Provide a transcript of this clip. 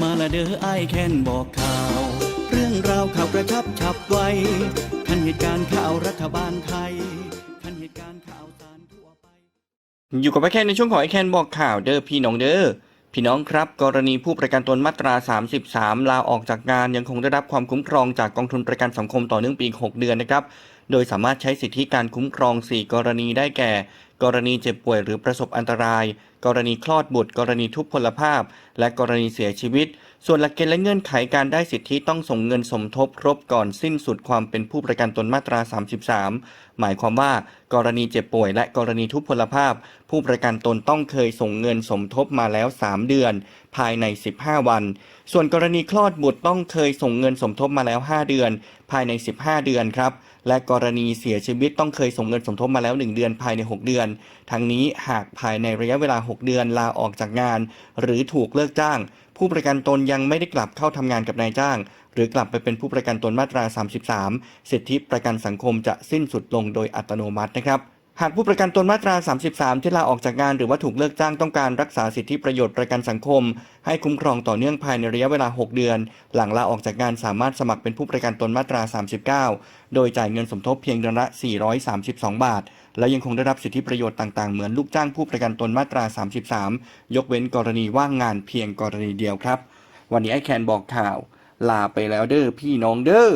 มาละเด้อไอายแค้นบอกข่าว เรื่องราวข่าวกระชับฉับไวทันเหตุการณ์ข่าวรัฐบาลไทยทันเหตุการณ์ข่าวสารทั่วไป อยู่กับไอแคนในช่วงของไอแคนบอกข่าวเด้อพี่น้องเด้อพี่น้องครับ กรณีผู้ประกันตนมาตรา 33 ลาออกจากงานยังคงได้รับความคุ้มครองจากกองทุนประกันสังคมต่อเนื่องปีอีก6เดือนนะครับ โดยสามารถใช้สิทธิการคุ้มครอง 4 กรณีได้แก่ กรณีเจ็บป่วยหรือประสบอันตราย กรณีคลอดบุตร กรณีทุพพลภาพ และกรณีเสียชีวิต ส่วนหลักเกณฑ์และเงื่อนไขการได้สิทธิต้องส่งเงินสมทบครบก่อนสิ้นสุดความเป็นผู้ประกันตนมาตรา 33 หมายความว่า กรณีเจ็บป่วยและกรณีทุพพลภาพ ผู้ประกันตนต้องเคยส่งเงินสมทบมาแล้ว 3 เดือน ภายใน 15 วัน ส่วนกรณีคลอดบุตรต้องเคยส่งเงินสมทบมาแล้ว 5 เดือน ภายใน 15 เดือนครับและกรณีเสียชีวิตต้องเคยส่งเงินสมทบมาแล้ว 1 เดือนภายใน 6 เดือน ทั้งนี้หากภายในระยะเวลา 6 เดือนลาออกจากงาน หรือถูกเลิกจ้างผู้ประกันตนยังไม่ได้กลับเข้าทำงานกับนายจ้าง หรือกลับไปเป็นผู้ประกันตนมาตรา 33 สิทธิประกันสังคมจะสิ้นสุดลงโดยอัตโนมัตินะครับหากผู้ประกันตนมาตรา 33 ที่ลาออกจากงานหรือว่าถูกเลิกจ้างต้องการรักษาสิทธิประโยชน์ประกันสังคม ให้คุ้มครองต่อเนื่องภายในระยะเวลา 6 เดือน หลังลาออกจากงานสามารถสมัครเป็นผู้ประกันตนมาตรา 39 โดยจ่ายเงินสมทบเพียงเดือนละ 432 บาท และยังคงได้รับสิทธิประโยชน์ต่างๆ เหมือนลูกจ้างผู้ประกันตนมาตรา 33 ยกเว้นกรณีว่างงานเพียงกรณีเดียวครับ วันนี้ไอแคนบอกข่าว ลาไปแล้วเด้อพี่น้องเด้อ